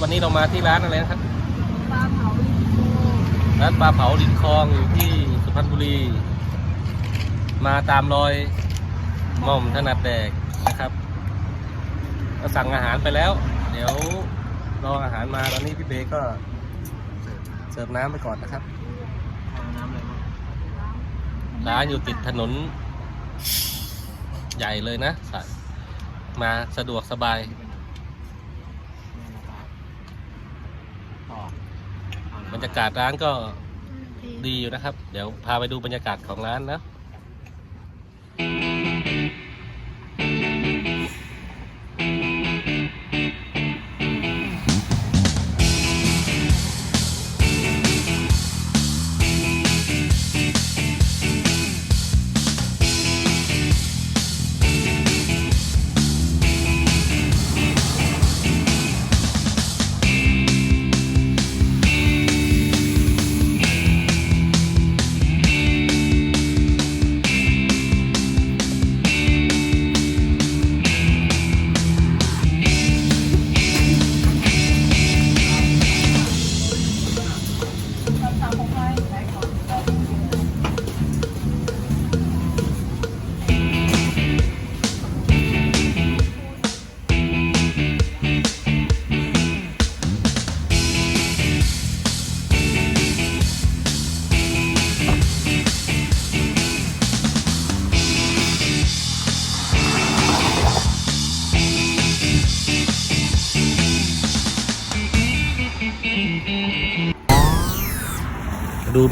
วันนี้เรามาที่ร้านอะไรนะครับปลาเผาลิโกร้านปลาเผาลินคลองอยู่ที่สุพรรณบุรี มาตามรอยหม่อมถนัดแดกนะครับก็สั่งอาหารไปแล้ว เดี๋ยวรออาหารมาตอนนี้พี่เบก็เสิร์ฟน้ำไปก่อนนะครับน้ำอะไรบ้างร้านอยู่ติดถนน ใหญ่เลยนะสะมาสะดวกสบาย ต่อบ บรรยากาศร้านก็ดีอยู่นะครับ เดี๋ยวพาไปดูบรรยากาศของร้านนะ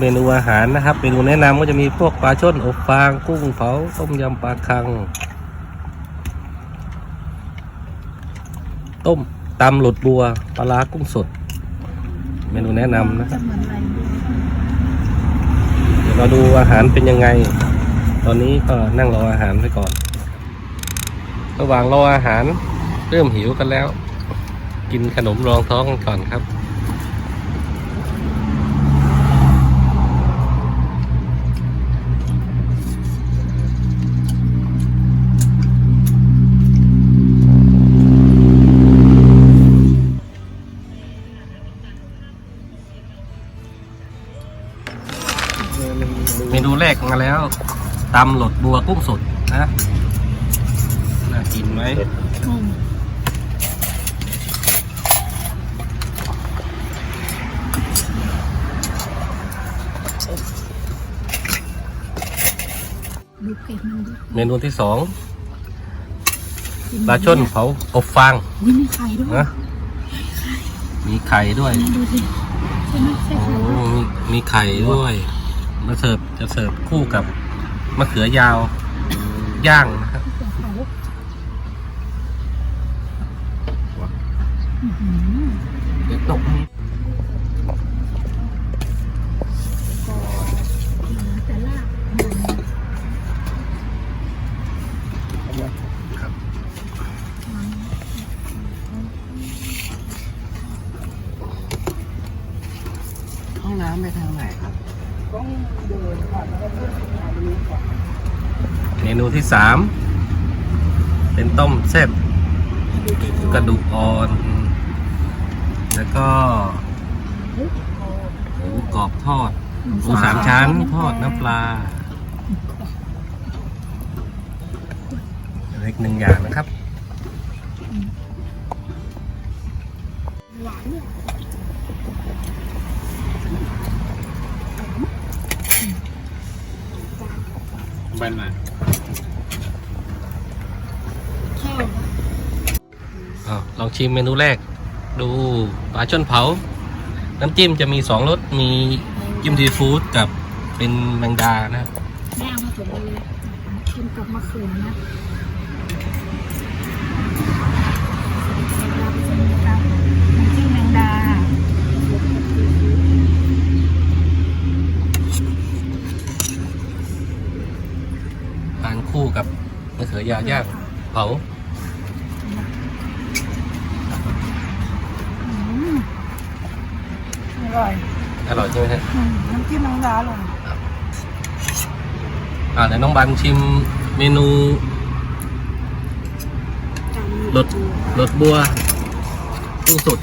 เมนูอาหารนะครับ เมนูแนะนำก็จะมีพวกปลาช่อนอบฟาง กุ้งเผาต้มยำปลาคัง ต้มตำหลดบัวปลาร้ากุ้งสด เมนูแนะนำนะครับเหมือนะเดี๋ยวเราดูอาหารเป็นยังไง ตอนนี้ก็นั่งรออาหารไปก่อน ระหว่างรออาหารเริ่มหิวกันแล้ว กินขนมรองท้องกันก่อนครับ เมนูแรกมาแล้วตำหลดบัวกุ้งสดนะน่ากินไหมอืมดูเผ็ดมันด้วยเมนูที่สองปลาช่อนเผาอบฟางอุ้ยมีไข่ด้วยนะมีไข่ด้วยนี่ดูสิใช่ไหมใช่โอ้ไข่ไหมมีมีไข่ด้วย มาเสิร์ฟจะเสิร์ฟคู่กับมะเขือยาวย่างนะครับเดี๋ยวตกแต่ละห้องน้ำไปทางไหนครับ เมนูที่สามเป็นต้มเส้นกระดูกอ่อน แล้วก็หมูกรอบทอดหมูสามชั้นทอดน้ำปลาเล็กหนึ่งอย่างนะครับ ชิมเมนูแรก ดูปลาช่อนเผา น้ำจิ้มจะมีสองรสมีจิ้มซีฟู้ดกับเป็นแมงดานะแม่เอามาถุงเลยกินกับมะเขือนะน้ำจิ้มแมงดาทานคู่กับมะเขือยาวย่างเผา อืมอ ร่อยอร่อยใช่ไหมฮะอืมน้ำจิ้มแมงดาอร่อยอ่าเดี๋ยวน้องบันชิมเมนูรสรสบัวกุ้งสด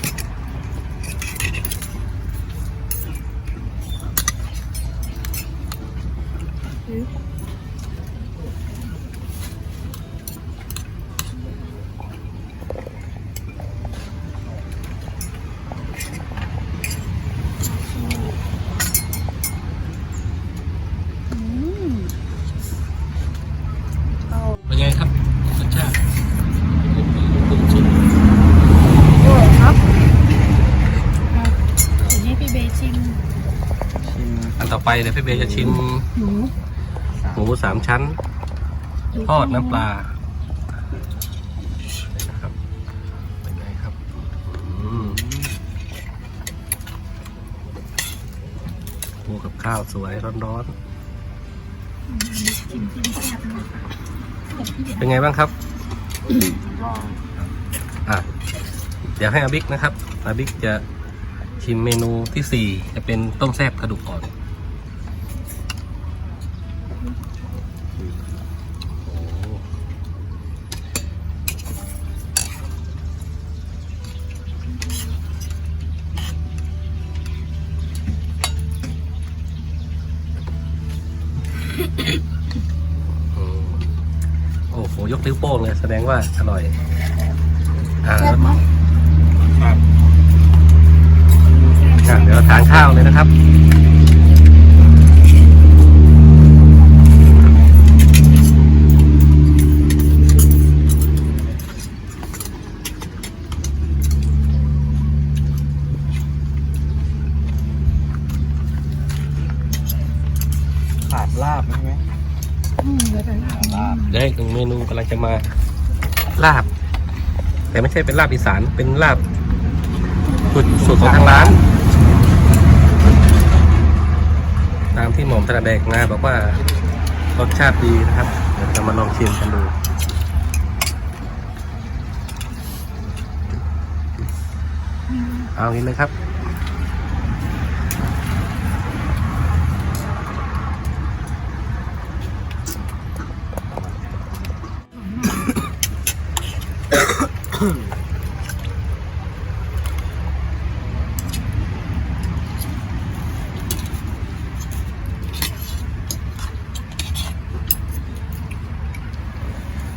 ต่อไป เดี๋ยวพี่เบย์จะชิมหมูหมูสามชั้น ทอดน้ำปลานะครับเป็นไงครับอืมหมูกับข้าวสวยร้อนชิมชิมแซ่บนะคะๆเป็นไงบ้างครับ อะ เดี๋ยวให้อาบิ๊กนะครับอาบิ๊กจะชิมเมนูที่สี่จะเป็นต้มแซ่บกระดูกอ่อน นิ้วโป้งเลยแสดงว่าอร่อยอ่าแซ่บไหม ครับอะเดี๋ยวเราทานข้าวเลยนะครับ ขาดลาบไหมไหม อืมเดี๋ยวจะลาบ ลาบ เดี๋ยวอีกหนึ่งเมนูกำลังจะมาลาบ แต่ไม่ใช่เป็นลาบอีสานเป็นลาบสูตรสูตรของทางร้าน ตามที่หม่อมตระแดกงาบอกว่ารสชาติดีนะครับ เดี๋ยวเรามาลองชิมกันดูเอางี้เลยครับ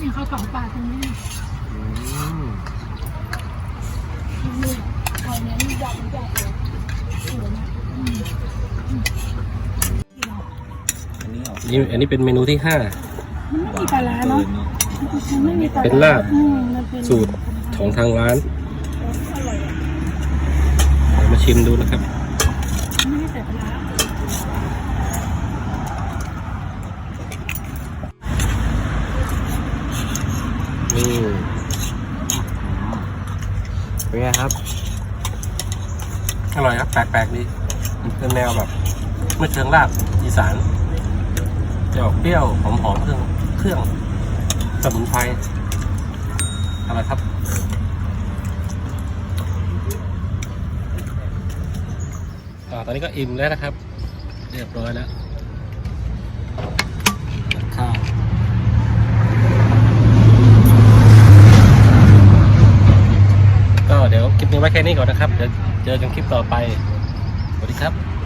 นี่เขาของปลาตรงนี้ อืม นี่เอาเนี้ยนี่ยำยำเลยสวยนะอืมอืม อั นนี้เหรอนี่อันนี้เป็นเมนูที่ห้ามันไม่มีปลาร้าเนาะมันไม่มีปลาร้าเป็นลาบอืมมันเป็นสูตรของทางร้านอร่อยอะเดี๋ยวมาชิมดูนะครับ ไม่ได้ใส่ปลาร้านี่เป็นไงครับ อร่อยครับ แปลกๆดีมันเป็นแนวแบบไม่เชิงลาบอีสาน จะออกเปรี้ยวหอมๆเครื่องเครื่องสมุนไพรอร่อยครับอตอนนี้ก็อิ่มแล้วนะครับ เรียบร้อยแล้วข้าวก็เดี๋ยวคลิปนี้ไว้แค่นี้ก่อนนะครับ เดี๋ยวเจอกันคลิปต่อไป สวัสดีครับ